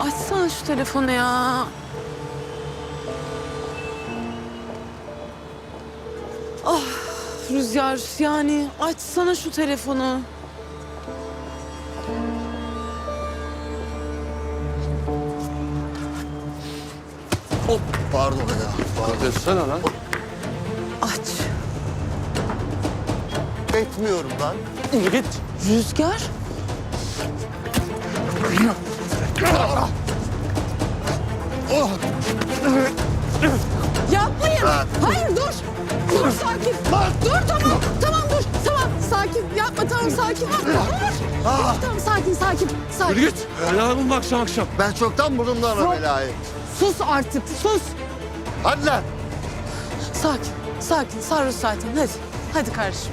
Açsana şu telefonu ya. Ah Rüzgar yani açsana şu telefonu. Hop pardon ya pardon Etsene lan. Aç. Etmiyorum lan Git. Rüzgar. Oh Yapmayın. Hayır dur. Dur sakin. Dur tamam. Tamam dur. Tamam sakin. Yapma tamam sakin. Dur. Tamam sakin sakin. Yürü Sakin. git. Helal bulma akşam akşam. Ben çoktan o belayı Sus artık sus. Lan Sakin. Sakin. Sarhoş zaten. Hadi. Hadi kardeşim.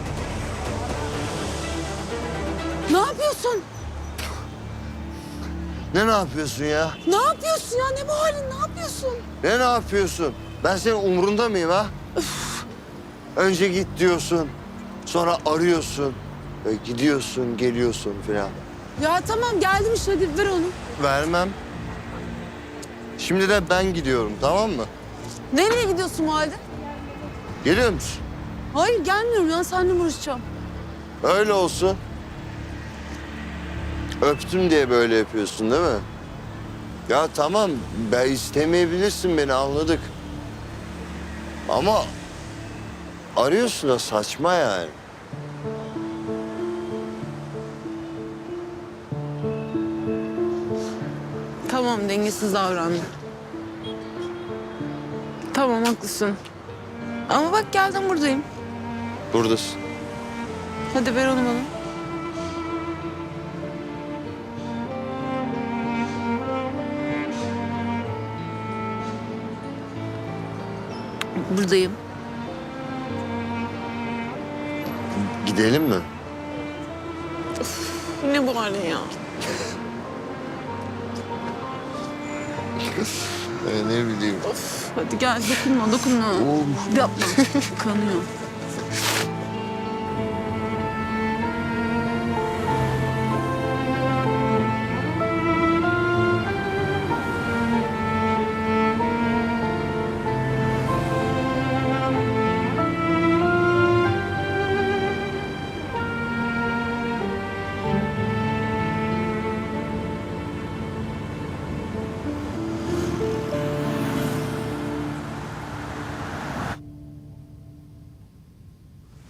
Ne yapıyorsun? Ne ne yapıyorsun ya? Ne yapıyorsun ya? Ne bu halin? Ne yapıyorsun? Ne ne yapıyorsun? Ben senin umurunda mıyım ha? Önce git diyorsun. Sonra arıyorsun. e, Gidiyorsun, geliyorsun filan. Ya tamam geldim işte hadi ver onu. Vermem. Şimdi de ben gidiyorum tamam mı? Nereye gidiyorsun bu halde? Geliyor musun? Hayır gelmiyorum ya seninle uğraşacağım. Öyle olsun. Öptüm diye böyle yapıyorsun değil mi? Ya tamam ben istemeyebilirsin beni anladık. Ama arıyorsun da saçma yani. Tamam dengesiz davrandım. Tamam haklısın. Ama bak geldim buradayım. Buradasın. Hadi ver onu bana. Buradayım. Gidelim mi? Ne bu halin ya? Ee, ne bileyim. Of, hadi gel dokunma dokunma. Yapma. Kanıyor.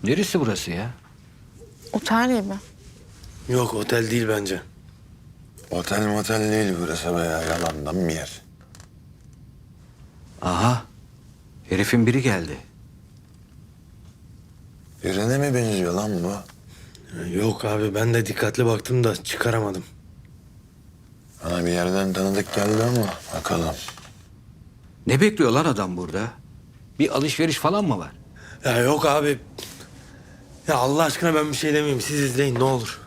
Neresi burası ya? Otel gibi. Yok otel değil bence. Otel motel değil burası be ya. Yalandan bir yer. Aha. Herifin biri geldi. Birine mi benziyor lan bu? Yok abi ben de dikkatli baktım da çıkaramadım. Bana bir yerden tanıdık geldi ama bakalım. Ne bekliyor lan adam burada? Bir alışveriş falan mı var? Ya yok abi. Ya Allah aşkına ben bir şey demeyeyim. Siz izleyin ne olur.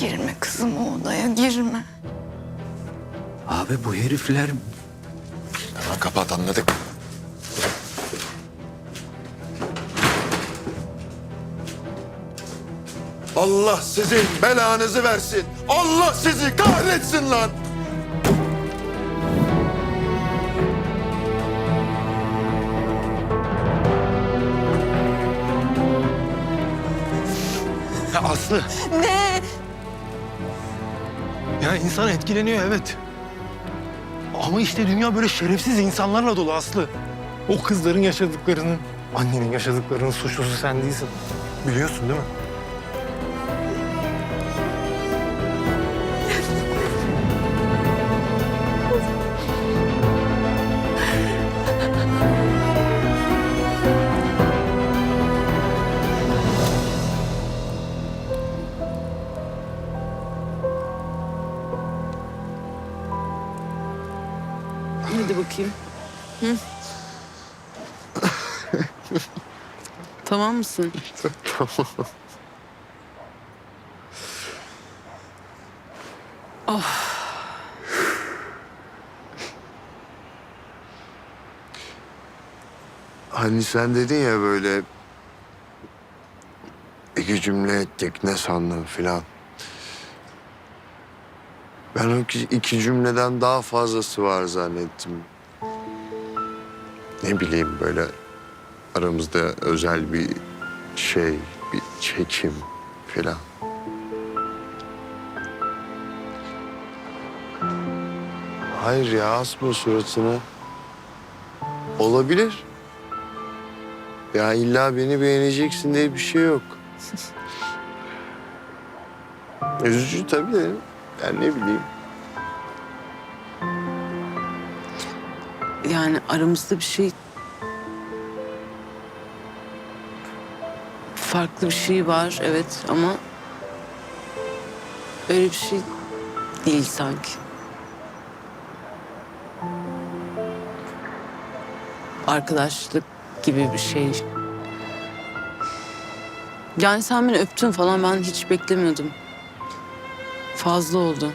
Girme kızım o odaya girme. Abi bu herifler Tamam kapat anladık. Allah sizin belanızı versin. Allah sizi kahretsin lan. Aslı. Ne? Ya insan etkileniyor evet. Ama işte dünya böyle şerefsiz insanlarla dolu Aslı. O kızların yaşadıklarını, annenin yaşadıklarının suçlusu sen değilsin. Biliyorsun değil mi? Hadi bakayım. Hı? Tamam mısın? Hani sen dedin ya böyle iki cümle ettik ne sandın filan. Ben o iki, iki cümleden daha fazlası var zannettim. Ne bileyim böyle aramızda özel bir şey, bir çekim filan. Hayır ya asma suratını. Olabilir. Ya illa beni beğeneceksin diye bir şey yok. Üzücü tabii de. Ben ne bileyim. Yani aramızda bir şey... Farklı bir şey var evet ama... Öyle bir şey değil sanki. Arkadaşlık gibi bir şey. Yani sen beni öptün falan ben hiç beklemiyordum. Fazla oldu.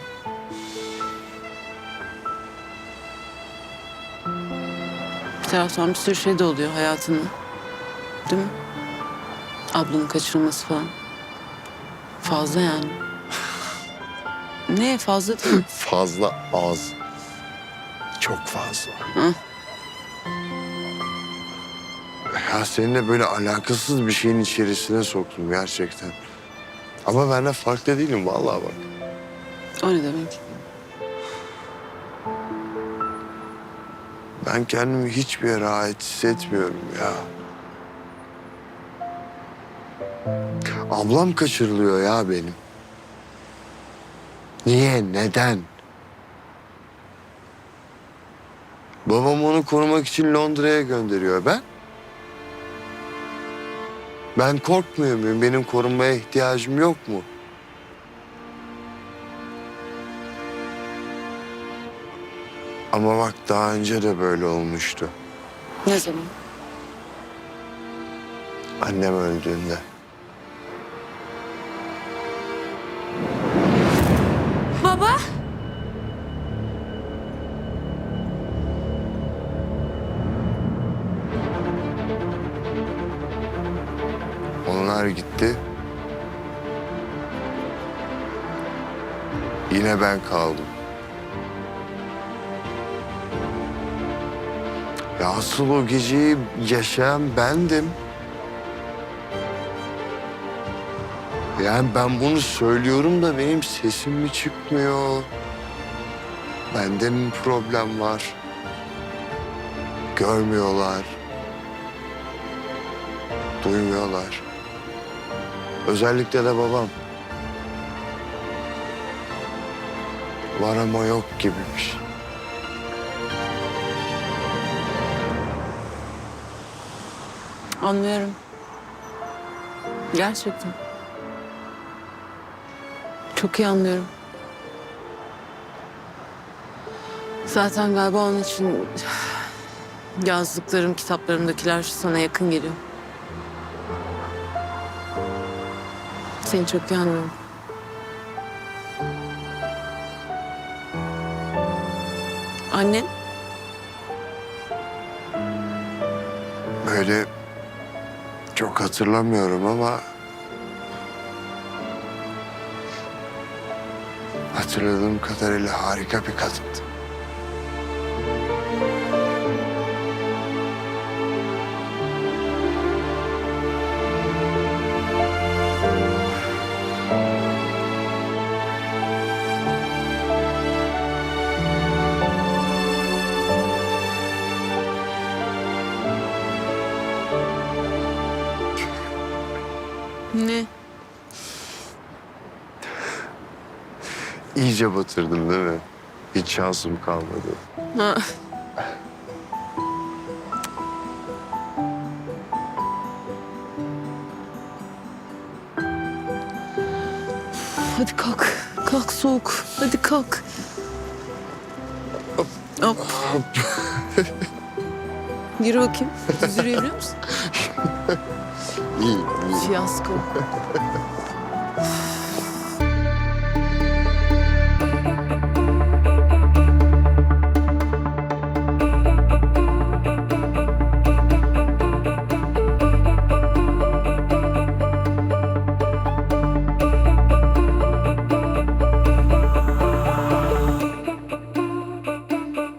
Bir taraftan bir sürü şey de oluyor hayatında. Değil mi? Ablanın kaçırılması falan. Fazla yani. ne fazla değil. Fazla az. Çok fazla. Hı. Ya seninle böyle alakasız bir şeyin içerisine soktum gerçekten. Ama ben de farklı değilim vallahi bak. O ne demek? Ben kendimi hiçbir yere ait hissetmiyorum ya. Ablam kaçırılıyor ya benim. Niye? Neden? Babam onu korumak için Londra'ya gönderiyor. Ben? Ben korkmuyor muyum? Benim korunmaya ihtiyacım yok mu? Ama bak daha önce de böyle olmuştu. Ne zaman? Annem öldüğünde. Baba. Onlar gitti. Yine ben kaldım. Ya asıl o geceyi yaşayan bendim. Yani ben bunu söylüyorum da benim sesim mi çıkmıyor? Bende mi problem var? Görmüyorlar. Duymuyorlar. Özellikle de babam. Var ama yok gibiymiş. Anlıyorum. Gerçekten. Çok iyi anlıyorum. Zaten galiba onun için yazdıklarım, kitaplarımdakiler sana yakın geliyor. Seni çok iyi anlıyorum. Annen? Böyle çok hatırlamıyorum ama hatırladığım kadarıyla harika bir kadındı. İyice batırdım değil mi? Hiç şansım kalmadı. Ha. Hadi kalk. Kalk soğuk. Hadi kalk. Hop. Yürü bakayım. Düz yürüyebiliyor musun? İyi, iyi. Fiyasko.